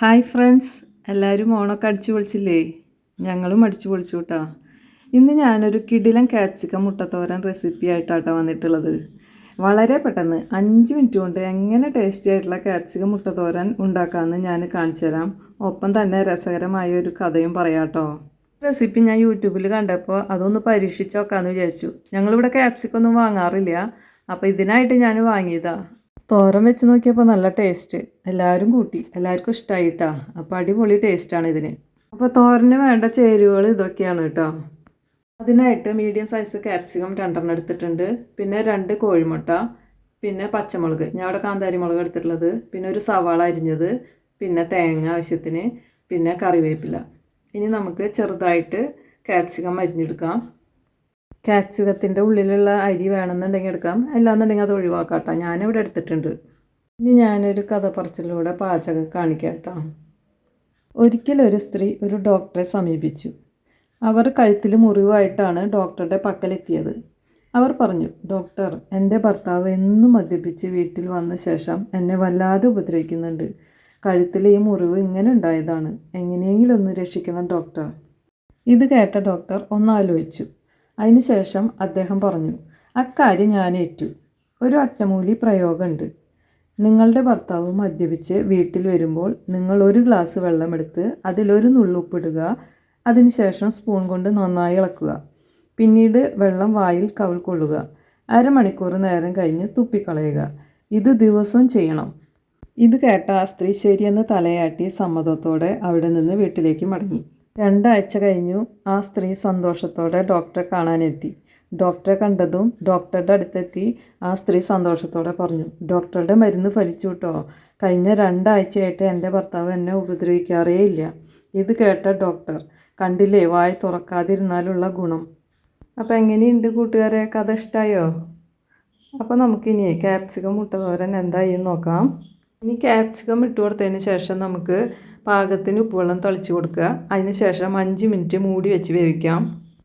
Hi friends. എല്ലാവരും ഓണൊക്കെ അടിച്ചു പൊളിച്ചില്ലേ? ഞങ്ങളും അടിച്ചു പൊളിച്ചു കേട്ടോ ഇന്ന് ഞാനൊരു കിടിലം കാപ്സിക്കം മുട്ടത്തോരൻ റെസിപ്പി ആയിട്ടാട്ടോ വന്നിട്ടുള്ളത്. വളരെ പെട്ടെന്ന് അഞ്ച് മിനിറ്റ് കൊണ്ട് എങ്ങനെ ടേസ്റ്റി ആയിട്ടുള്ള കാപ്സിക്കം മുട്ടത്തോരൻ ഉണ്ടാക്കാമെന്ന് ഞാൻ കാണിച്ചു തരാം. ഒപ്പം തന്നെ രസകരമായ ഒരു കഥയും പറയാട്ടോ. റെസിപ്പി ഞാൻ യൂട്യൂബിൽ കണ്ടപ്പോൾ അതൊന്ന് പരീക്ഷിച്ച് നോക്കാമെന്ന് വിചാരിച്ചു. ഞങ്ങളിവിടെ കാപ്സിക്കം ഒന്നും വാങ്ങാറില്ല. അപ്പോൾ ഇതിനായിട്ട് ഞാൻ വാങ്ങിയതാ. തോരൻ വെച്ച് നോക്കിയപ്പോൾ നല്ല ടേസ്റ്റ് എല്ലാവരും കൂട്ടി. എല്ലാവർക്കും ഇഷ്ടമായിട്ടാ അപ്പോൾ അടിപൊളി ടേസ്റ്റാണ് ഇതിന്. അപ്പോൾ തോരന് വേണ്ട ചേരുവകൾ ഇതൊക്കെയാണ് കേട്ടോ. അതിനായിട്ട് മീഡിയം സൈസ് ക്യാപ്സിക്കം രണ്ടെണ്ണം എടുത്തിട്ടുണ്ട്. പിന്നെ രണ്ട് കോഴിമുട്ട പിന്നെ പച്ചമുളക്. ഞാൻ അവിടെ കാന്താരി മുളക് എടുത്തിട്ടുള്ളത്. പിന്നെ ഒരു സവാള അരിഞ്ഞത്. പിന്നെ തേങ്ങ ആവശ്യത്തിന്. പിന്നെ കറിവേപ്പില. ഇനി നമുക്ക് ചെറുതായിട്ട് ക്യാപ്സിക്കം അരിഞ്ഞെടുക്കാം. ക്യാപ്സിക്കത്തിന്റെ ഉള്ളിലുള്ള അരി വേണമെന്നുണ്ടെങ്കിൽ എടുക്കാം. അല്ലാന്നുണ്ടെങ്കിൽ അത് ഒഴിവാക്കാം കേട്ടോ ഞാനിവിടെ എടുത്തിട്ടുണ്ട്. ഇനി ഞാനൊരു കഥ പറച്ചിലൂടെ പാചകം കാണിക്കാം കേട്ടോ. ഒരിക്കലൊരു സ്ത്രീ ഒരു ഡോക്ടറെ സമീപിച്ചു. അവർ കഴുത്തിൽ മുറിവായിട്ടാണ് ഡോക്ടറുടെ പക്കലെത്തിയത്. അവർ പറഞ്ഞു ഡോക്ടർ എന്റെ ഭർത്താവ് എന്നും മദ്യപിച്ച് വീട്ടിൽ വന്ന ശേഷം എന്നെ വല്ലാതെ ഉപദ്രവിക്കുന്നുണ്ട്. കഴുത്തിലെ ഈ മുറിവ് ഇങ്ങനെ ഉണ്ടായതാണ്. എങ്ങനെയെങ്കിലും ഒന്ന് രക്ഷിക്കണം ഡോക്ടർ. ഇത് കേട്ട ഡോക്ടർ ഒന്നാലോചിച്ചു. അതിനുശേഷം അദ്ദേഹം പറഞ്ഞു അക്കാര്യം ഏറ്റു. ഒരു അട്ടമൂലി പ്രയോഗമുണ്ട്. നിങ്ങളുടെ ഭർത്താവ് മദ്യപിച്ച് വീട്ടിൽ വരുമ്പോൾ നിങ്ങൾ ഒരു ഗ്ലാസ് വെള്ളമെടുത്ത് അതിലൊരു നുള്ളുപ്പിടുക അതിനുശേഷം സ്പൂൺ കൊണ്ട് നന്നായി ഇളക്കുക. പിന്നീട് വെള്ളം വായിൽ കവിൾ കൊള്ളുക. അരമണിക്കൂർ നേരം കഴിഞ്ഞ് തുപ്പിക്കളയുക. ഇത് ദിവസവും ചെയ്യണം. ഇത് കേട്ട ആ സ്ത്രീ ശരിയെന്ന് തലയാട്ടി സമ്മതത്തോടെ അവിടെ നിന്ന് വീട്ടിലേക്ക് മടങ്ങി. രണ്ടാഴ്ച കഴിഞ്ഞു ആ സ്ത്രീ സന്തോഷത്തോടെ ഡോക്ടറെ കാണാനെത്തി. ഡോക്ടറെ കണ്ടതും ഡോക്ടറുടെ അടുത്തെത്തി ആ സ്ത്രീ സന്തോഷത്തോടെ പറഞ്ഞു ഡോക്ടറുടെ മരുന്ന് ഫലിച്ചു കേട്ടോ കഴിഞ്ഞ രണ്ടാഴ്ചയായിട്ട് എന്റെ ഭർത്താവ് എന്നെ ഉപദ്രവിക്കാറേ ഇല്ല ഇത് കേട്ട ഡോക്ടർ കണ്ടില്ലേ വായ തുറക്കാതിരുന്നാലുള്ള ഗുണം. അപ്പോൾ എങ്ങനെയുണ്ട് കൂട്ടുകാരെ? കഥ ഇഷ്ടമായോ അപ്പോൾ നമുക്കിനി ക്യാപ്സിക്കം മുട്ട തോരൻ എന്തായി നോക്കാം. ഇനി ക്യാപ്സിക്കം ഇട്ട് കൊടുത്തതിന് ശേഷം നമുക്ക് പാകത്തിന് ഉപ്പുവെള്ളം തളിച്ചു കൊടുക്കുക. അതിനുശേഷം അഞ്ച് മിനിറ്റ് മൂടി വെച്ച് വേവിക്കാം.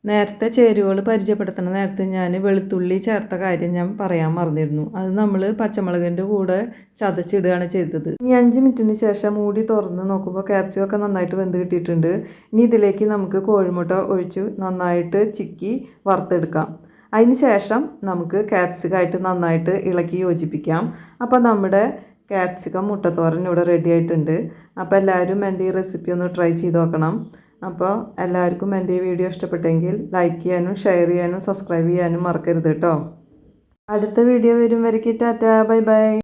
നേരത്തെ ചേരുവകൾ പരിചയപ്പെടുത്തുന്ന നേരത്തെ ഞാൻ വെളുത്തുള്ളി ചേർത്ത കാര്യം ഞാൻ പറയാൻ മറന്നിരുന്നു. അത് നമ്മൾ പച്ചമുളകിന്റെ കൂടെ ചതച്ചിടുകയാണ് ചെയ്തത്. ഇനി അഞ്ച് മിനിറ്റിന് ശേഷം മൂടി തുറന്ന് നോക്കുമ്പോൾ ക്യാപ്സിക്കൊക്കെ നന്നായിട്ട് വെന്ത് കിട്ടിയിട്ടുണ്ട്. ഇനി ഇതിലേക്ക് നമുക്ക് കോഴിമുട്ട ഒഴിച്ച് നന്നായിട്ട് ചിക്കി വറുത്തെടുക്കാം. അതിന് ശേഷം നമുക്ക് കാപ്സിക്കായിട്ട് നന്നായിട്ട് ഇളക്കി യോജിപ്പിക്കാം. അപ്പോൾ നമ്മുടെ ക്യാപ്സിക്കം മുട്ടത്തോരൻ ഇവിടെ റെഡി ആയിട്ടുണ്ട്. അപ്പോൾ എല്ലാവരും എന്റെ ഈ റെസിപ്പി ഒന്ന് ട്രൈ ചെയ്ത് നോക്കണം. അപ്പോൾ എല്ലാവർക്കും എന്റെ ഈ വീഡിയോ ഇഷ്ടപ്പെട്ടെങ്കിൽ ലൈക്ക് ചെയ്യാനും ഷെയർ ചെയ്യാനും സബ്സ്ക്രൈബ് ചെയ്യാനും മറക്കരുത് കേട്ടോ. അടുത്ത വീഡിയോ വരും. വരയ്ക്ക് ടാറ്റാ. Bye bye.